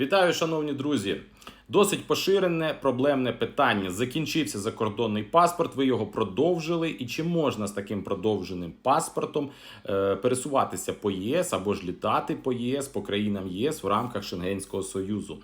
Вітаю, шановні друзі. Досить поширене проблемне питання. Закінчився закордонний паспорт. Ви його продовжили. І чи можна з таким продовженим паспортом е, пересуватися по єС або ж літати по ЄС по країнам ЄС в рамках Шенгенського союзу,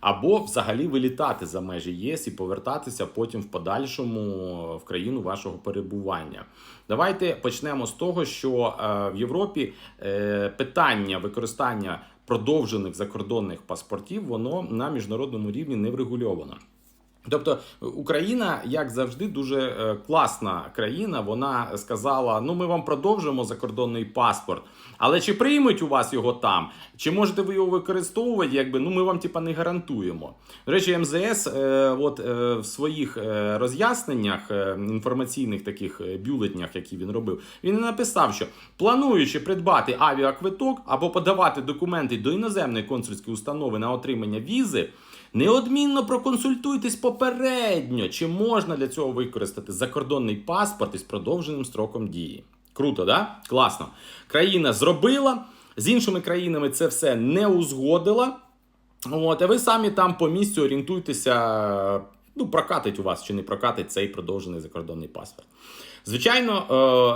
або взагалі вилітати за межі ЄС і повертатися потім в подальшому в країну вашого перебування? Давайте почнемо з того, що е, в Європі е, питання використання продовжених закордонних паспортів, воно на міжнародному рівні не врегульовано. Тобто Україна, як завжди, дуже е, класна країна. Вона сказала: ну ми вам продовжимо закордонний паспорт, але чи приймуть у вас його там, чи можете ви його використовувати? Якби ну ми вам типа не гарантуємо. До речі, МЗС, е, от е, в своїх е, роз'ясненнях е, інформаційних таких е, бюлетнях, які він робив, він написав, що плануючи придбати авіаквиток або подавати документи до іноземної консульської установи на отримання візи. Неодмінно проконсультуйтесь попередньо, чи можна для цього використати закордонний паспорт із продовженим строком дії. Круто, да? Класно. Країна зробила, з іншими країнами це все не узгодила. От, а ви самі там по місцю орієнтуйтеся, ну, прокатить у вас чи не прокатить цей продовжений закордонний паспорт. Звичайно,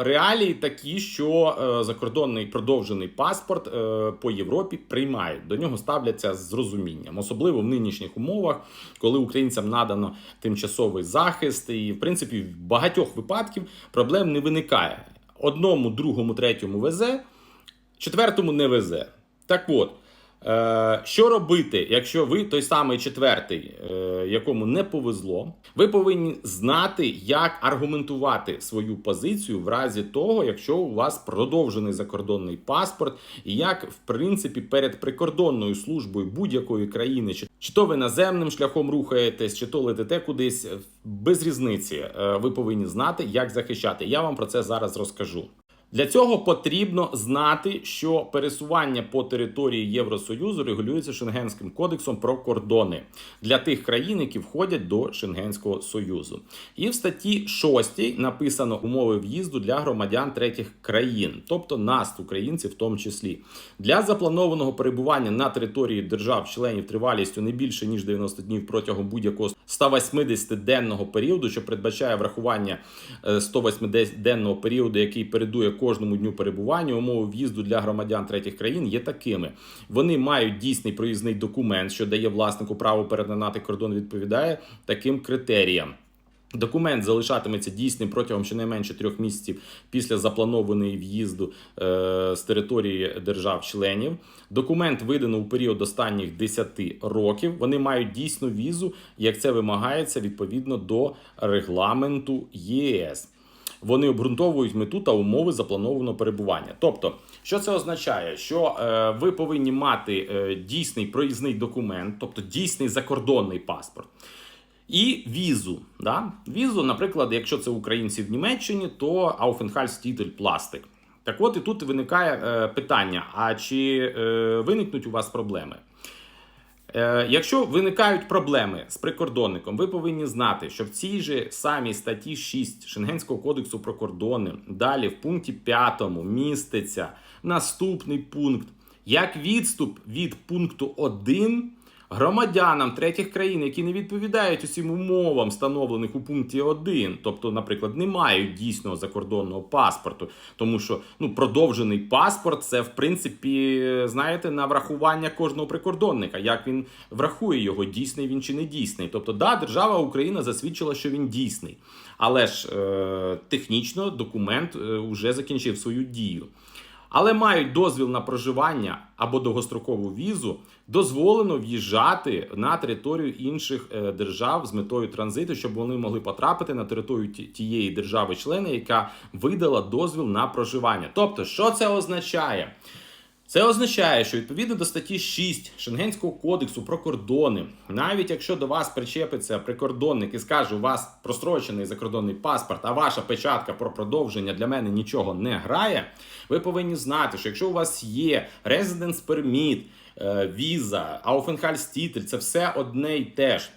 е, реалії такі, що е, закордонний продовжений паспорт е, по Європі приймають. До нього ставляться з розумінням, особливо в нинішніх умовах, коли українцям надано тимчасовий захист, і в принципі в багатьох випадків проблем не виникає. Одному, другому, третьому везе, четвертому не везе. Так от. Е, Що робити, якщо ви той самий четвертий, е, якому не повезло, ви повинні знати, як аргументувати свою позицію в разі того, якщо у вас продовжений закордонний паспорт, і як в принципі перед прикордонною службою будь-якої країни, чи, то ви наземним шляхом рухаєтесь, чи то летите кудись, без різниці, е, ви повинні знати, як захищати. Я вам про це зараз розкажу. Для цього потрібно знати, що пересування по території Євросоюзу регулюється Шенгенським кодексом про кордони для тих країн, які входять до Шенгенського союзу. І в статті 6 написано умови в'їзду для громадян третіх країн, тобто нас, українців, в тому числі, для запланованого перебування на території держав-членів тривалістю не більше ніж 90 днів протягом будь-якого 180-денного періоду, що передбачає врахування 180-денного періоду, який передує кожному дню перебування. Умови в'їзду для громадян третіх країн є такими: вони мають дійсний проїзний документ, що дає власнику право перетинати кордон, відповідає таким критеріям. Документ залишатиметься дійсним протягом щонайменше трьох місяців після запланованої в'їзду е, з території держав-членів. Документ видано у період останніх 10 років. Вони мають дійсну візу, як це вимагається відповідно до регламенту ЄС. Вони обґрунтовують мету та умови запланованого перебування. Тобто, що це означає? Що е, ви повинні мати е, дійсний проїзний документ, тобто дійсний закордонний паспорт. І візу. Да? Візу, наприклад, якщо це українці в Німеччині, то Aufenthaltstitel пластик. Так от і тут виникає е, питання: а чи е, виникнуть у вас проблеми? Е, Якщо виникають проблеми з прикордонником, ви повинні знати, що в цій же самій статті 6 Шенгенського кодексу про кордони далі в пункті 5 міститься наступний пункт. Як відступ від пункту 1 громадянам третіх країн, які не відповідають усім умовам, встановлених у пункті 1, тобто, наприклад, не мають дійсного закордонного паспорту, тому що ну продовжений паспорт це в принципі, знаєте, на врахування кожного прикордонника, як він врахує його, дійсний він чи не дійсний. Тобто, да, держава Україна засвідчила, що він дійсний, але ж е, технічно документ е, вже закінчив свою дію але мають дозвіл на проживання або довгострокову візу, дозволено в'їжджати на територію інших е, держав з метою транзиту, щоб вони могли потрапити на територію тієї держави-члени, яка видала дозвіл на проживання. Тобто, що це означає? Це означає, що відповідно до статті 6 Шенгенського кодексу про кордони, навіть якщо до вас причепиться прикордонник і скаже, у вас прострочений закордонний паспорт, а ваша печатка про продовження для мене нічого не грає, ви повинні знати, що якщо у вас є Permit, е, віза, Aufenthaltstitel, це все одне й те ж.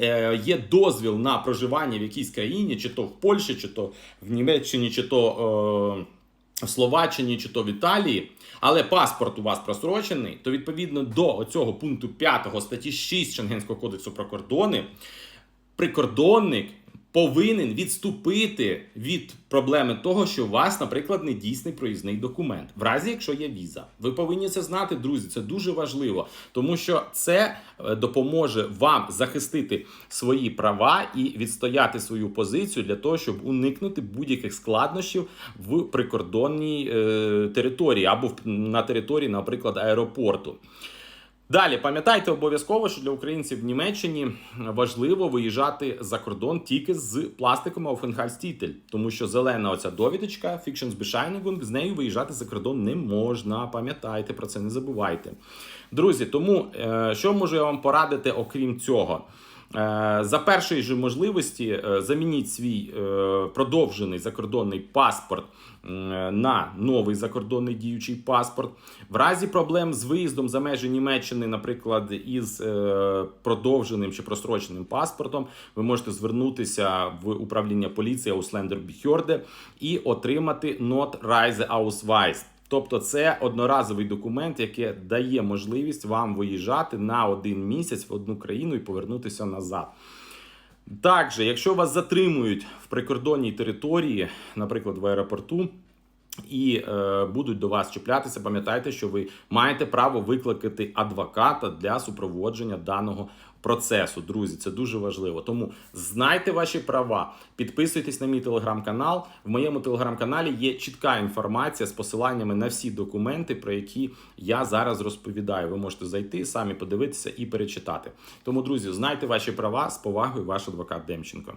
Е, Є дозвіл на проживання в якійсь країні, чи то в Польщі, чи то в Німеччині, чи то. Е в Словаччині чи то в Італії, але паспорт у вас просрочений, то відповідно до цього пункту 5 статті 6 Шенгенського кодексу про кордони прикордонник повинен відступити від проблеми того, що у вас, наприклад, не дійсний проїзний документ, в разі якщо є віза. Ви повинні це знати, друзі. Це дуже важливо, тому що це е, допоможе вам захистити свої права і відстояти свою позицію для того, щоб уникнути будь-яких складнощів в прикордонній е, території або на території, наприклад, аеропорту. Далі пам'ятайте обов'язково, що для українців в Німеччині важливо виїжджати за кордон тільки з пластиком Aufenthaltstitel, тому що зелена оця довідочка Fictionsbescheinigung, з нею виїжджати за кордон не можна. Пам'ятайте про це, не забувайте. Друзі, тому е, що можу я вам порадити, окрім цього? Е, За першої ж можливості е, замініть свій е, продовжений закордонний паспорт на новий закордонний діючий паспорт. В разі проблем з виїздом за межі Німеччини, наприклад, із продовженим чи просроченим паспортом, ви можете звернутися в управління поліції Ausländer Behörde і отримати Not Reise Ausweis. Тобто це одноразовий документ, який дає можливість вам виїжджати на один місяць в одну країну і повернутися назад. Також, якщо вас затримують в прикордонній території, наприклад, в аеропорту, і е, будуть до вас чіплятися, пам'ятайте, що ви маєте право викликати адвоката для супроводження даного процесу. Друзі, це дуже важливо. Тому знайте ваші права, підписуйтесь на мій телеграм-канал. В моєму телеграм-каналі є чітка інформація з посиланнями на всі документи, про які я зараз розповідаю. Ви можете зайти, самі подивитися і перечитати. Тому, друзі, знайте ваші права з повагою, ваш адвокат Демченко.